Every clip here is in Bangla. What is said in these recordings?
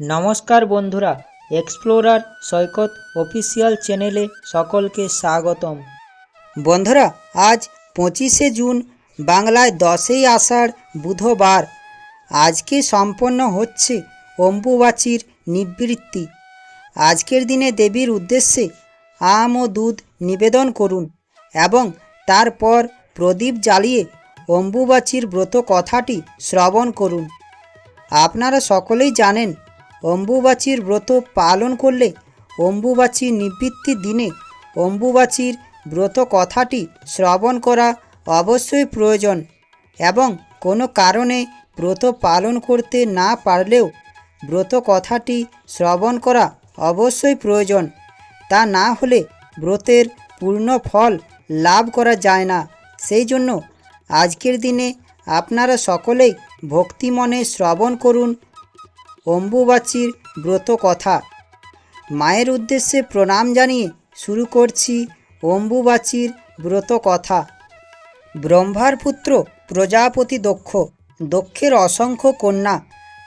নমস্কার বন্ধুরা এক্সপ্লোরার সৈকত অফিসিয়াল চ্যানেলে সকলকে স্বাগতম। বন্ধুরা, আজ পঁচিশে জুন, বাংলায় দশই আষাঢ় বুধবার। আজকে সম্পন্ন হচ্ছে অম্বুবাচীর নিবৃত্তি। আজকের দিনে দেবীর উদ্দেশ্যে আম ও দুধ নিবেদন করুন এবং তারপর প্রদীপ জ্বালিয়ে অম্বুবাচীর ব্রত কথাটি শ্রবণ করুন। আপনারা সকলেই জানেন অম্বুবাচীর ব্রত পালন করলে অম্বুবাচী নিবৃত্তির দিনে অম্বুবাচীর ব্রত কথাটি শ্রবণ করা অবশ্যই প্রয়োজন এবং কোনো কারণে ব্রত পালন করতে না পারলেও ব্রত কথাটি শ্রবণ করা অবশ্যই প্রয়োজন। তা না হলে ব্রতের পূর্ণ ফল লাভ করা যায় না। সেই জন্য আজকের দিনে আপনারা সকলেই ভক্তিমনে শ্রবণ করুন অম্বুবাচীর ব্রত কথা। মায়ের উদ্দেশ্যে প্রণাম জানিয়ে শুরু করছি অম্বুবাচীর ব্রত কথা। ব্রহ্মার পুত্র প্রজাপতি দক্ষ, দক্ষের অসংখ্য কন্যা,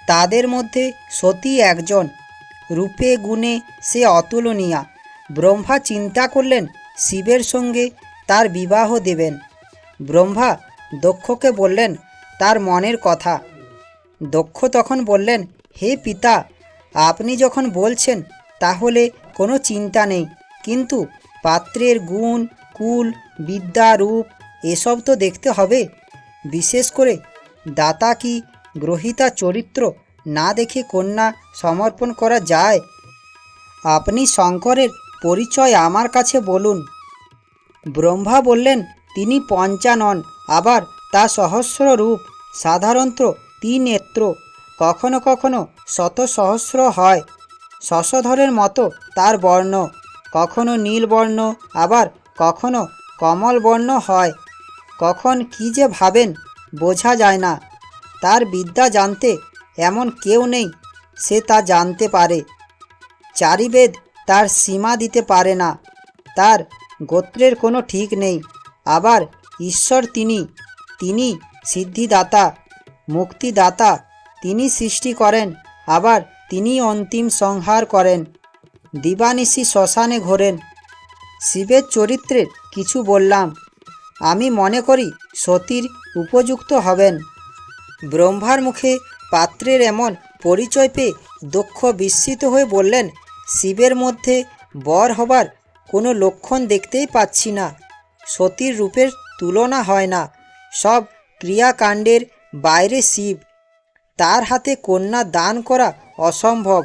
তাদের মধ্যে সতী একজন। রূপে গুণে সে অতুলনীয়া। ব্রহ্মা চিন্তা করলেন শিবের সঙ্গে তার বিবাহ দেবেন। ব্রহ্মা দক্ষকে বললেন, তার মনের কথা। দক্ষ তখন বললেন হে পিতা, আপনি যখন বলছেন, তাহলে কোনো চিন্তা নেই। কিন্তু পাত্রের গুণ, কুল, বিদ্যা, রূপ, এসব তো দেখতে হবে। বিশেষ করে দাতা কি গ্রহিতা চরিত্র না দেখে কন্যা সমর্পণ করা যায়? আপনি শঙ্করের পরিচয় আমার কাছে বলুন। ব্রহ্মা বললেন, তিনি পঞ্চানন আবার তা সহস্র রূপ, সাধারণত তিন নেত্র কখনো কখনো শত সহস্র হয়। শশধরের মতো তার বর্ণ। কখনো নীল বর্ণ, আবার কখনো কমল বর্ণ হয়। কখন কি যে ভাবেন, বোঝা যায় না। তার বিদ্যা জানতে এমন কেউ নেই, সে তা জানতে পারে। চারিবেদ তার সীমা দিতে পারে না। তার গোত্রের কোনো ঠিক নেই। আবার ঈশ্বর তিনি তিনি সিদ্ধিদাতা, মুক্তিদাতা সৃষ্টি করেন, আবার তিনি অন্তিম সংহার করেন। দিবানিশি শ্মশানে ঘোরেন। শিবের চরিত্রের কিছু বললাম। আমি মনে করি সতীর উপযুক্ত হবেন। ব্রহ্মার মুখে পাত্রের এমন পরিচয় পেয়ে দক্ষ বিস্মিত হয়ে বললেন, শিবের মধ্যে বর হবার কোনো লক্ষণ দেখতেই পাচ্ছি না। সতীর রূপের তুলনা হয় না। সব ক্রিয়াকাণ্ডের বাইরে শিব। তার হাতে কন্যা দান করা অসম্ভব।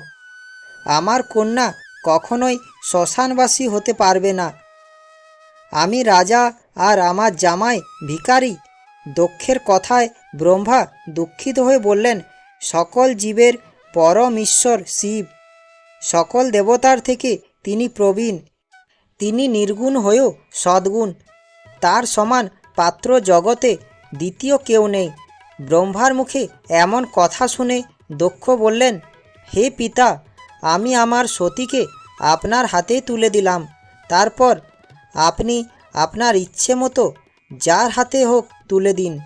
আমার কন্যা কখনোই শ্মশানবাসী হতে পারবে না। আমি রাজা আর আমার জামাই ভিখারি। দক্ষের কথায় ব্রহ্মা দুঃখিত হয়ে বললেন, সকল জীবের পরম ঈশ্বর শিব। সকল দেবতার থেকে তিনি প্রবীণ। তিনি নির্গুণ হয়েও সদ্গুণ। তার সমান পাত্র জগতে দ্বিতীয় কেউ নেই। ব্রহ্মার মুখে এমন কথা শুনে দক্ষ বললেন, হে পিতা, আমি আমার সতীকে আপনার হাতে তুলে দিলাম। তারপর আপনি আপনার ইচ্ছে মতো যার হাতে হোক তুলে দিন।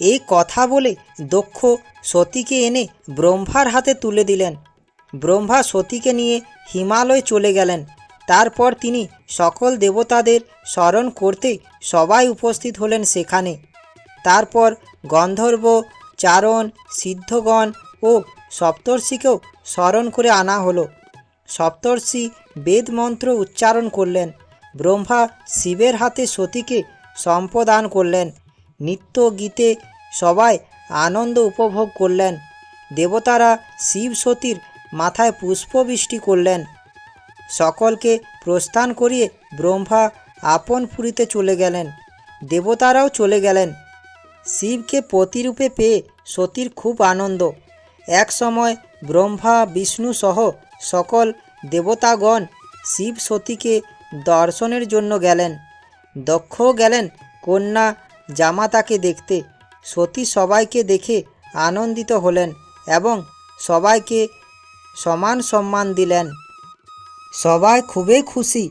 এই কথা বলে দক্ষ সতীকে এনে ব্রহ্মার হাতে তুলে দিলেন। ব্রহ্মা সতীকে নিয়ে হিমালয় চলে গেলেন। তারপর তিনি সকল দেবতাদের স্মরণ করতে সবাই উপস্থিত হলেন সেখানে। তারপর গন্ধর্ব, চারণ, সিদ্ধগণ ও সপ্তর্ষিকেও স্মরণ করে আনা হলো। সপ্তর্ষি বেদ মন্ত্র উচ্চারণ করলেন। ব্রহ্মা শিবের হাতে সতীকে সম্পদান করলেন। নিত্য গীতে সবাই আনন্দ উপভোগ করলেন। দেবতারা শিব সতীর মাথায় পুষ্পবৃষ্টি করলেন। সকলকে প্রস্থান করিয়ে ব্রহ্মা আপন পুরীতে চলে গেলেন। দেবতারাও চলে গেলেন। শিবকে পতিরূপে পেয়ে সতীর খুব আনন্দ। এক সময় ব্রহ্মা, বিষ্ণু সহ সকল দেবতাগণ শিব সতীকে দর্শনের জন্য গেলেন। দক্ষও গেলেন কন্যা জামাতাকে দেখতে। সতী সবাইকে দেখে আনন্দিত হলেন এবং সবাইকে সমান সম্মান দিলেন। সবাই খুবই খুশি,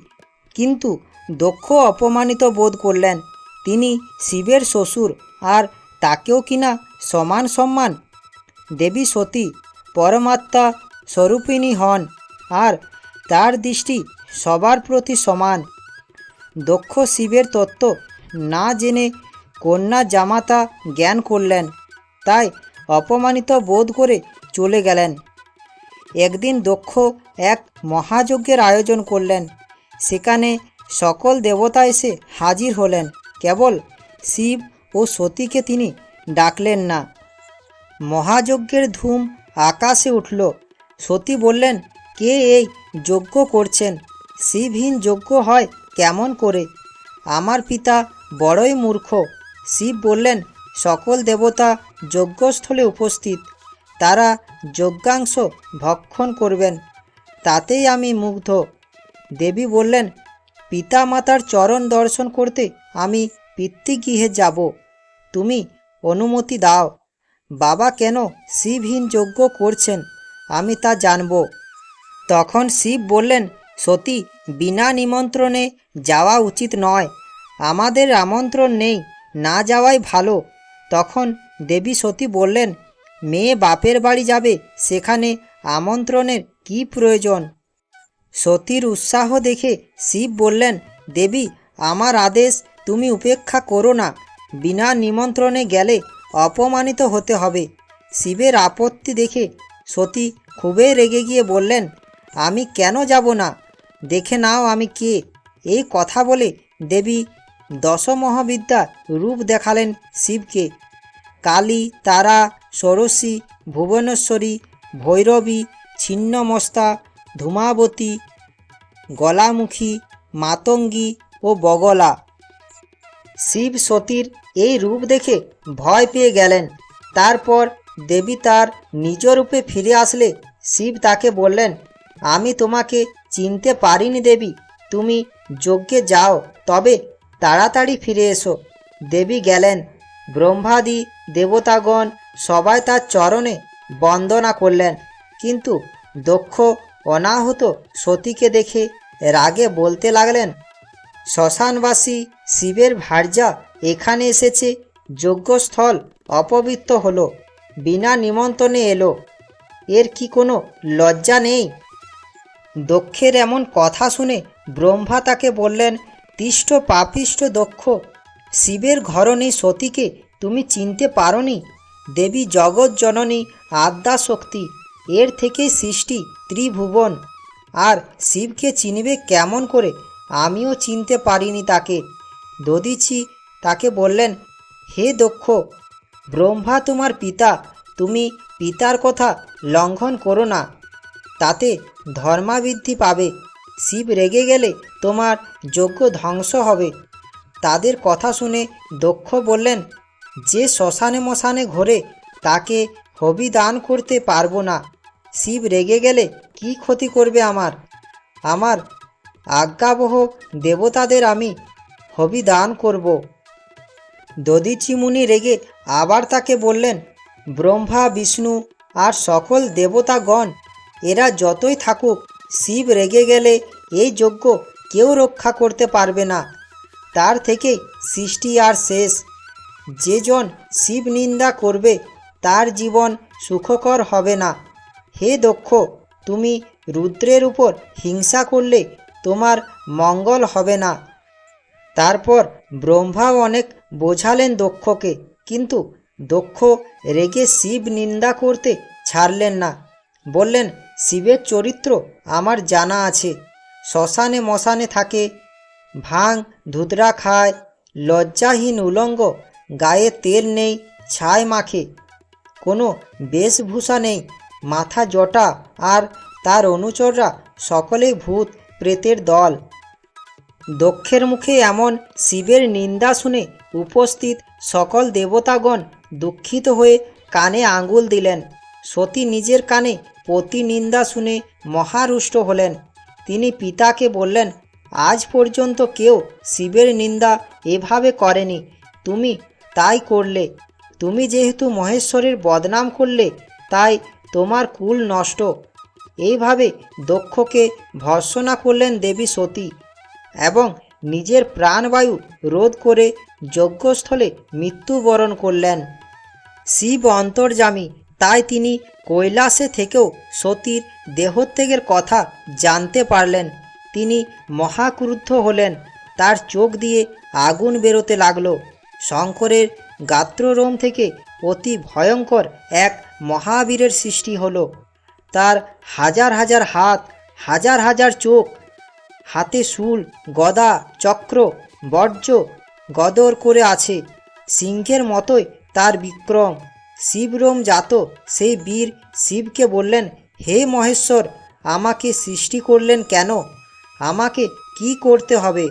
কিন্তু দক্ষ অপমানিত বোধ করলেন। তিনি শিবের শ্বশুর আর তাকেও কিনা সমান সম্মান। দেবী সতী, পরমাত্মা স্বরূপিণী হন আর তার দৃষ্টি সবার প্রতি সমান। দক্ষ শিবের তত্ত্ব না জেনে কন্যা জামাতা জ্ঞান করলেন, তাই অপমানিত বোধ করে চলে গেলেন। একদিন দক্ষ এক মহাযজ্ঞের আয়োজন করলেন, সেখানে সকল দেবতা এসে হাজির হলেন। কেবল শিব ও সতীকে তিনি ডাকলেন না। মহাযজ্ঞের ধুম আকাশে উঠল। সতী বললেন, কে এই যজ্ঞ করছেন? শিবহীন যজ্ঞ হয় কেমন করে? আমার পিতা বড়ই মূর্খ শিব বললেন, সকল দেবতা যজ্ঞস্থলে উপস্থিত। তারা যজ্ঞাংশ ভক্ষণ করবেন। তাতেই আমি মুগ্ধ দেবী বললেন পিতা মাতার চরণ দর্শন করতে আমি পিতৃগৃহে যাব। তুমি অনুমতি দাও। বাবা কেন শিবহীন যজ্ঞ করছেন, আমি তা জানব। তখন শিব বললেন, সতী, বিনা নিমন্ত্রণে যাওয়া উচিত নয়। আমাদের আমন্ত্রণ নেই, না যাওয়াই ভালো। তখন দেবী সতী বললেন, মেয়ে বাপের বাড়ি যাবে, সেখানে আমন্ত্রণের কি প্রয়োজন? সতীর উৎসাহ দেখে শিব বললেন, দেবী, আমার আদেশ তুমি উপেক্ষা করো না। বিনা নিমন্ত্রণে গেলে অপমানিত হতে হবে। শিবের আপত্তি দেখে সতী খুবই রেগে গিয়ে বললেন, আমি কেন যাব না? দেখে নাও আমি কে। এই কথা বলে দেবী দশমহাবিদ্যা রূপ দেখালেন শিবকে। কালী, তারা ষোড়শী ভুবনেশ্বরী, ভৈরবী, ছিন্নমস্তা, ধূমাবতী, গলামুখী, মাতঙ্গী ও বগলা। শিব সতীর এই রূপ দেখে ভয় পেয়ে গেলেন। তারপর দেবী তার নিজ রূপে ফিরে আসলে শিব তাকে বললেন, আমি তোমাকে চিনতে পারিনি দেবী, তুমি যজ্ঞে যাও, তবে তাড়াতাড়ি ফিরে এসো। দেবী গেলেন। ব্রহ্মাদি, দেবতাগণ সবাই তার চরণে বন্দনা করলেন, কিন্তু দক্ষ অনাহত সতীকে দেখে রাগে বলতে লাগলেন, শ্মশানবাসী, শিবের ভার্যা এখানে এসেছে। যজ্ঞস্থল অপবিত্র হলো। বিনা নিমন্ত্রণে এলো। এর কি কোনো লজ্জা নেই? দক্ষের এমন কথা শুনে ব্রহ্মা তাকে বললেন তিষ্ঠ পাপিষ্ঠ দক্ষ, শিবের ঘরণী সতীকে তুমি চিনতে পারোনি? দেবী জগৎ জননী আদ্যা শক্তি, এর থেকে সৃষ্টি ত্রিভুবন। আর শিবকে চিনবে কেমন করে? আমিও চিনতে পারিনি তাকে। দদিচি তাকে বললেন, হে দক্ষ, ব্রহ্মা তোমার পিতা, তুমি পিতার কথা লঙ্ঘন করো না। তাতে ধর্মাবৃদ্ধি পাবে। শিব রেগে গেলে তোমার যজ্ঞ ধ্বংস হবে। তাদের কথা শুনে দক্ষ বললেন, যে শ্মশানে মশানে ঘোরে, তাকে হবি দান করতে পারব না। শিব রেগে গেলে কি ক্ষতি করবে আমার? আমার আজ্ঞাবহ দেবতাদের আমি হবি দান করব। দদিচি মুনি রেগে আবার তাকে বললেন, ব্রহ্মা, বিষ্ণু আর সকল দেবতাগণ, এরা যতই থাকুক, শিব রেগে গেলে এই যজ্ঞ কেউ রক্ষা করতে পারবে না। তার থেকে সৃষ্টি আর শেষ। যেজন শিব নিন্দা করবে, তার জীবন সুখকর হবে না। হে দক্ষ, তুমি রুদ্রের উপর হিংসা করলে তোমার মঙ্গল হবে না। তারপর ব্রহ্মাও অনেক বোঝালেন দক্ষকে, কিন্তু দক্ষ রেগে শিব নিন্দা করতে ছাড়লেন না। বললেন, শিবের চরিত্র আমার জানা আছে। শ্মশানে মশানে থাকে ভাং ধুতরা খায়, লজ্জাহীন উলঙ্গ, গায়ে তেল নেই, ছাই মাখে, কোনো বেশভূষা নেই, মাথা জটা, আর তার অনুচররা সকলেই ভূত প্রেতের দল। দক্ষের মুখে এমন শিবের নিন্দা শুনে উপস্থিত সকল দেবতাগণ দুঃখিত হয়ে কানে আঙ্গুল দিলেন। সতী নিজের কানে প্রতি নিন্দা শুনে মহারুষ্ট হলেন। তিনি পিতাকে বললেন, আজ পর্যন্ত কেউ শিবের নিন্দা এভাবে করেনি। তুমি তাই করলে। তুমি যেহেতু মহেশ্বরের বদনাম করলে, তাই তোমার কুল নষ্ট এইভাবে দক্ষকে ভর্সনা করলেন দেবী সতী এবং নিজের প্রাণবায়ু রোধ করে যজ্ঞস্থলে মৃত্যুবরণ করলেন। শিব অন্তর্জামী তাই তিনি কৈলাসে থেকেও সতীর দেহত্যাগের কথা জানতে পারলেন। তিনি মহাক্রুদ্ধ হলেন, তার চোখ দিয়ে আগুন বেরোতে লাগল। শঙ্করের গাত্ররোম থেকে অতি ভয়ঙ্কর এক মহাবীরের সৃষ্টি হলো। তার হাজার হাজার হাত, হাজার হাজার চোখ, হাতে শুল, গদা, চক্র, বর্জ্য গদর করে আছে। সিংহের মতোই তার বিক্রম। শিবরোম জাত, সেই বীর শিবকে বললেন, হে মহেশ্বর, আমাকে সৃষ্টি করলেন কেন? আমাকে কি করতে হবে?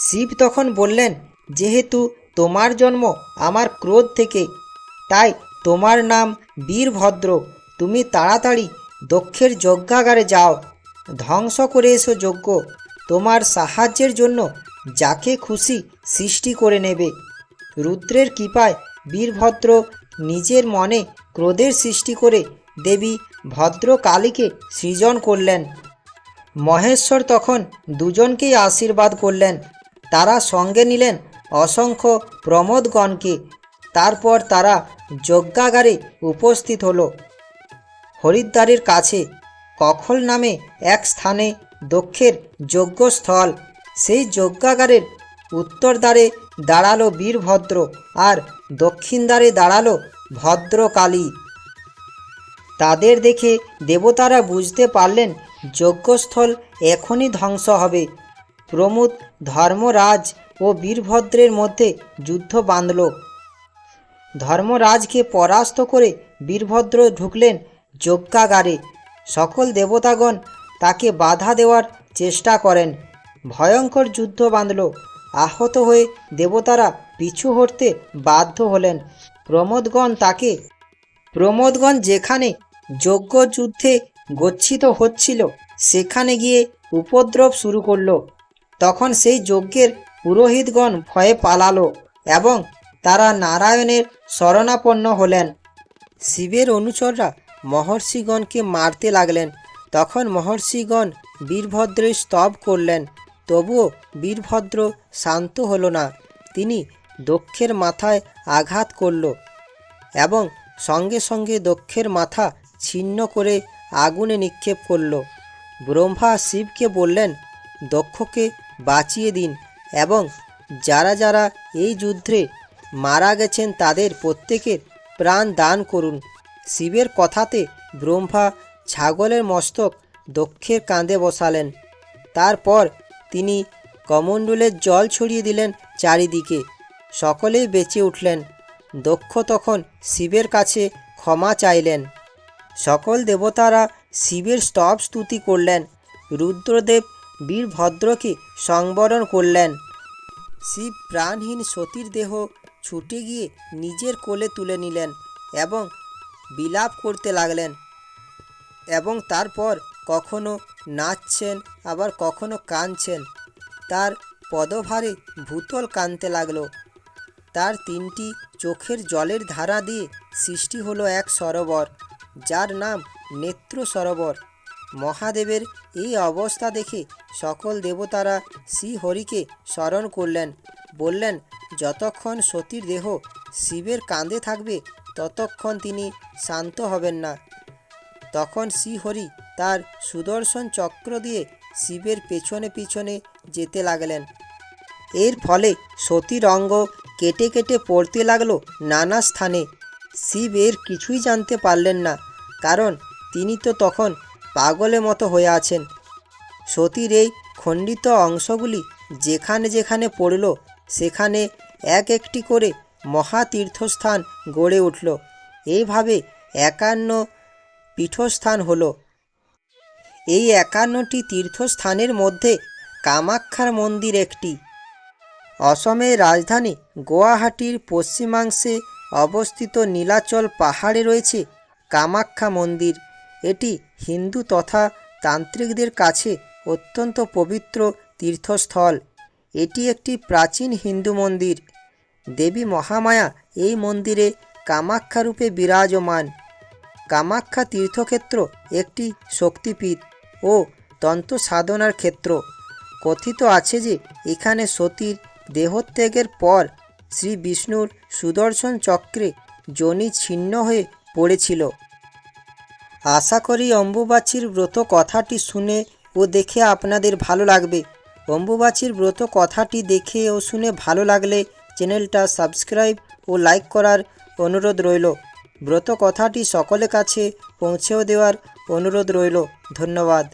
শিব তখন বললেন, যেহেতু তোমার জন্ম আমার ক্রোধ থেকে, তাই তোমার নাম বীরভদ্র। তুমি তাড়াতাড়ি দক্ষের যজ্ঞাগারে যাও। ধ্বংস করে এসো যজ্ঞ। তোমার সাহায্যের জন্য যাকে খুশি সৃষ্টি করে নেবে। রুদ্রের কৃপায় বীরভদ্র নিজের মনে ক্রোধের সৃষ্টি করে দেবী ভদ্রকালীকে সৃজন করলেন। মহেশ্বর তখন দুজনকেই আশীর্বাদ করলেন। তারা সঙ্গে নিলেন অসংখ্য প্রমোদগণকে। তারপর তারা যজ্ঞাগারে উপস্থিত হলো। হরিদ্বারের কাছে কখল নামে এক স্থানে দক্ষের যজ্ঞস্থল। সেই যজ্ঞাগারের উত্তর দ্বারে দাঁড়াল বীরভদ্র আর দক্ষিণ দ্বারে দাঁড়াল ভদ্রকালী। তাদের দেখে দেবতারা বুঝতে পারলেন যজ্ঞস্থল এখনই ধ্বংস হবে। প্রমোদ ধর্মরাজ ও বীরভদ্রের মধ্যে যুদ্ধ বাঁধল। ধর্মরাজকে পরাস্ত করে বীরভদ্র ঢুকলেন যজ্ঞাগারে। সকল দেবতাগণ তাকে বাধা দেওয়ার চেষ্টা করেন। ভয়ঙ্কর যুদ্ধ বাঁধল। আহত হয়ে দেবতারা পিছু হটতে বাধ্য হলেন। প্রমোদগণ তাকে, প্রমোদগণ যেখানে যজ্ঞ যুদ্ধে গচ্ছিত হচ্ছিল, সেখানে গিয়ে উপদ্রব শুরু করল। তখন সেই যজ্ঞের পুরোহিতগণ ভয়ে পালালো এবং তারা নারায়ণের শরণাপন্ন হলেন। শিবের অনুচররা মহর্ষিগণকে মারতে লাগলেন। তখন মহর্ষিগণ বীরভদ্রের স্তব করলেন। তবুও বীরভদ্র শান্ত হলো না। তিনি দক্ষের মাথায় আঘাত করল এবং সঙ্গে সঙ্গে দক্ষের মাথা ছিন্ন করে আগুনে নিক্ষেপ করল। ব্রহ্মা শিবকে বললেন, দক্ষকে বাঁচিয়ে দিন এবং যারা যারা এই যুদ্ধে মারা গেছেন তাদের প্রত্যেকের প্রাণ দান করুন শিবের কথাতে ব্রহ্মা ছাগলের মস্তক দক্ষের কাঁধে বসালেন। তারপর তিনি কমণ্ডলের জল ছড়িয়ে দিলেন চারিদিকে। সকলেই বেঁচে উঠলেন। দক্ষ তখন শিবের কাছে ক্ষমা চাইলেন। সকল দেবতারা শিবের স্তব স্তুতি করলেন। রুদ্রদেব বীরভদ্রকে সংবরণ করলেন। শিব প্রাণহীন সতীর দেহ ছুটে গিয়ে নিজের কোলে তুলে নিলেন এবং বিলাপ করতে লাগলেন এবং তারপর কখনো নাচছেন আবার কখনো কাঁদছেন। তার পদভারে ভূতল কানতে লাগল। তার তিনটি চোখের জলের ধারা দিয়ে সৃষ্টি হলো এক সরোবর, যার নাম নেত্র সরোবর। মহাদেবের এই অবস্থা দেখে সকল দেবতারা শ্রীহরিকে স্মরণ করলেন। বললেন, যতক্ষণ সতীর দেহ শিবের কাঁধে থাকবে, ততক্ষণ তিনি শান্ত হবেন না। তখন শ্রীহরি তার সুদর্শন চক্র দিয়ে শিবের পেছনে পিছনে যেতে লাগলেন। এর ফলে সতীর অঙ্গ কেটে কেটে পড়তে লাগল নানা স্থানে। শিব এর কিছুই জানতে পারলেন না, কারণ তিনি তো তখন পাগলের মতো হয়ে আছেন। সতীর এই খণ্ডিত অংশগুলি যেখানে যেখানে পড়ল, সেখানে এক একটি করে মহাতীর্থস্থান গড়ে উঠল। এইভাবে একান্ন পীঠস্থান হলো। এই একান্নটি তীর্থস্থানের মধ্যে কামাখ্যার মন্দির একটি। অসমের রাজধানী গুয়াহাটির পশ্চিমাংশে অবস্থিত নীলাচল পাহাড়ে রয়েছে কামাখ্যা মন্দির। এটি হিন্দু তথা তান্ত্রিকদের কাছে অত্যন্ত পবিত্র তীর্থস্থল। এটি একটি প্রাচীন হিন্দু মন্দির। দেবী মহামায়া এই মন্দিরে কামাখ্যা রূপে বিরাজমান। কামাখ্যা তীর্থক্ষেত্র একটি শক্তিপীঠ। ও তন্ত্র সাধনার ক্ষেত্র। কথিত আছে যে, এখানে সতীর দেহত্যাগের পর শ্রী বিষ্ণুর সুদর্শন চক্রে যোনি ছিন্ন হয়ে পড়েছিল। আশা করি অম্বুবাচীর ব্রত কথাটি শুনে ও দেখে আপনাদের ভালো লাগবে। অম্বুবাচীর ব্রত কথাটি দেখে ও শুনে ভালো লাগলে চ্যানেলটা সাবস্ক্রাইব ও লাইক করার অনুরোধ রইল। ব্রত কথাটি সকলের কাছে পৌঁছেও দেওয়ার অনুরোধ রইল ধন্যবাদ।